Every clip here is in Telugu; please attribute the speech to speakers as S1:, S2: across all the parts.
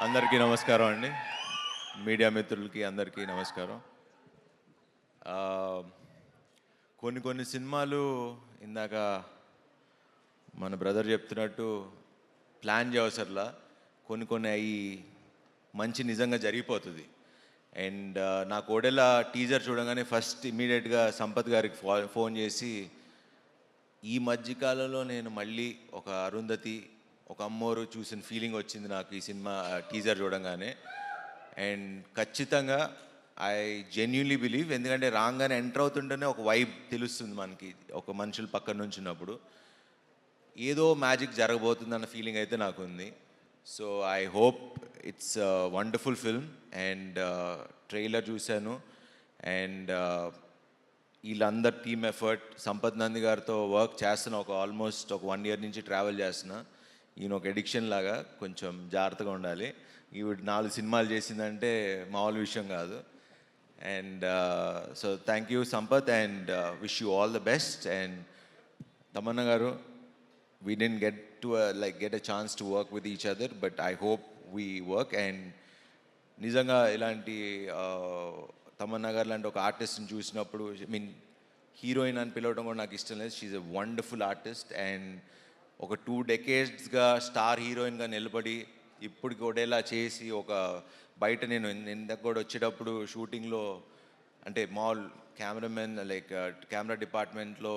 S1: అందరికీ నమస్కారం అండి. మీడియా మిత్రులకి అందరికీ నమస్కారం. కొన్ని కొన్ని సినిమాలు ఇందాక మన బ్రదర్ చెప్తున్నట్టు ప్లాన్ చేయవసరలా కొన్ని కొన్ని అవి మంచి నిజంగా జరిగిపోతుంది. అండ్ నా కోడెల టీజర్ చూడగానే ఫస్ట్ ఇమీడియట్గా సంపత్ గారికి ఫోన్ చేసి ఈ మధ్యకాలంలో నేను మళ్ళీ ఒక అరుంధతి ఒక అమ్మోరు చూసిన ఫీలింగ్ వచ్చింది నాకు ఈ సినిమా టీజర్ చూడంగానే. అండ్ ఖచ్చితంగా ఐ జెన్యున్లీ బిలీవ్ ఎందుకంటే రాగానే ఎంటర్ అవుతుంటేనే ఒక వైబ్ తెలుస్తుంది మనకి ఒక మనుషులు పక్కన నుంచి ఉన్నప్పుడు. ఏదో మ్యాజిక్ జరగబోతుందన్న ఫీలింగ్ అయితే నాకు ఉంది so I hope it's wonderful film and trailer చూశాను. అండ్ uh, వీళ్ళందరి టీమ్ ఎఫర్ట్ సంపత్ నంది గారితో వర్క్ చేస్తున్నా ఒక ఆల్మోస్ట్ ఒక వన్ ఇయర్ నుంచి ట్రావెల్ చేస్తున్నా. ఈయన ఒక ఎడిక్షన్ లాగా కొంచెం జాగ్రత్తగా ఉండాలి. ఈవిడ నాలుగు సినిమాలు చేసిందంటే మామూలు విషయం కాదు. And so thank you Sampath and wish you all the best and Tamannaah గారు we didn't get to like get a chance to work with each other but I hope we work and నిజంగా ఇలాంటి ఆ, తమన్నా గారు లాంటి ఒక ఆర్టిస్ట్ని చూసినప్పుడు ఐ మీన్ హీరోయిన్ అని పిలవడం కూడా నాకు ఇష్టం లేదు. She's a wonderful artist and ఒక టూ డెకేడ్స్గా స్టార్ హీరోయిన్గా నిలబడి ఇప్పటికి కూడా చేసి ఒక బయట నేను ఇందాక కూడా వచ్చేటప్పుడు షూటింగ్లో అంటే మాల్ కెమెరామెన్ లైక్ కెమెరా డిపార్ట్మెంట్లో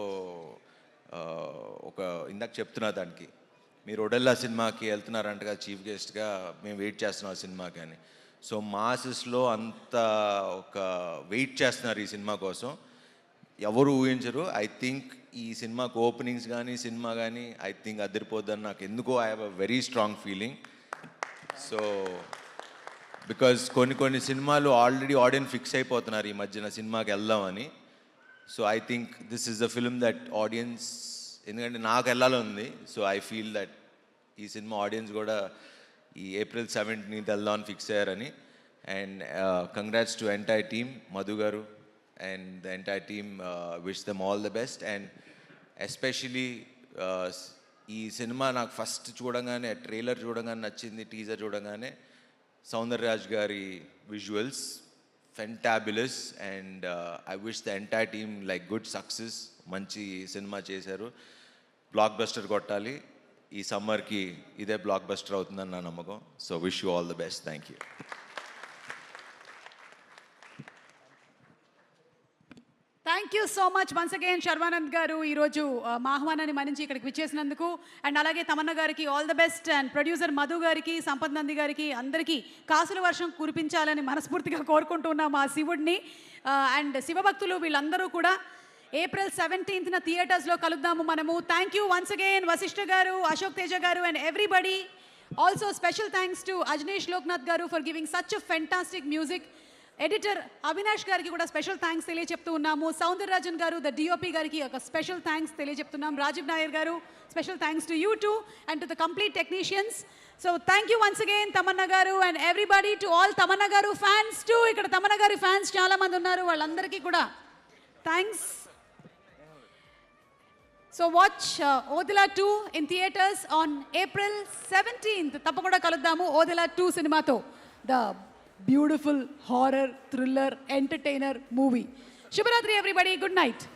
S1: ఒక ఇందాక చెప్తున్నా దానికి. మీరు ఒడెల్లా సినిమాకి వెళ్తున్నారంట కదా చీఫ్ గెస్ట్గా మేము వెయిట్ చేస్తున్నాం ఆ సినిమాకి అని. సో మాసెస్లో అంత ఒక వెయిట్ చేస్తున్నారు ఈ సినిమా కోసం. ఎవరు ఊహించరు. ఐ థింక్ ఈ సినిమాకు ఓపెనింగ్స్ కానీ సినిమా కానీ ఐ థింక్ అదిరిపోద్దని నాకు ఎందుకో I have a very strong feeling so because కొన్ని కొన్ని సినిమాలు ఆల్రెడీ ఆడియన్స్ ఫిక్స్ అయిపోతున్నారు ఈ మధ్యన సినిమాకి వెళ్దామని. So I think this is the film that audience ఎందుకంటే నాకు వెళ్ళాలని సో ఐ ఫీల్ దట్ ఈ సినిమా ఆడియన్స్ కూడా ఈ ఏప్రిల్ సెవెంటీన్త్ వెళ్దామని ఫిక్స్ అయ్యారని. And congrats to entire team Madhu garu and the entire team wish them all the best and especially ఈ సినిమా నాకు ఫస్ట్ చూడగానే ట్రైలర్ చూడగానే నచ్చింది టీజర్ చూడగానే సౌందర్యరాజ్ గారి visuals fantabulous and I wish the entire team like good success మంచి సినిమా చేశారు. బ్లాక్ బస్టర్ కొట్టాలి. ఈ సమ్మర్కి ఇదే బ్లాక్ బస్టర్ అవుతుందని నా నమ్మకం. So wish you all the best thank you
S2: thank you so much once again Sharwanand garu ఈరోజు మా ఆహ్వానాన్ని మరించి ఇక్కడికి విచ్చేసినందుకు. అండ్ అలాగే తమన్న గారికి all the best and producer Madhu గారికి సంపత్ నంది గారికి అందరికీ కాసుల వర్షం కురిపించాలని మనస్ఫూర్తిగా కోరుకుంటున్నాం ఆ శివుడిని అండ్ శివభక్తులు వీళ్ళందరూ కూడా ఏప్రిల్ సెవెంటీన్త్న థియేటర్స్లో కలుద్దాము మనము. Thank you once again Vasishta garu Ashok Teja garu and everybody also special thanks to Ajaneesh Loknath garu for giving such fantastic music editor Avinash గారికి కూడా స్పెషల్ థ్యాంక్స్ తెలియజెప్తూ ఉన్నాము. సౌందరరాజన్ గారు ద డిఓపి గారికి ఒక special thanks తెలియజెప్తున్నాం Rajeev Nair garu special thanks to you too and to the complete technicians so thank you once again Tamannaah garu and everybody to all Tamannaah garu fans to ఇక్కడ తమన్నా గారి ఫ్యాన్స్ చాలామంది ఉన్నారు. వాళ్ళందరికీ కూడా thanks so watch Odela two in theatres on April seventeenth తప్పకుండా కలుద్దాము. ఓదిలా టూ సినిమాతో the beautiful horror, thriller, entertainer movie. Shubharatri, everybody. Good night.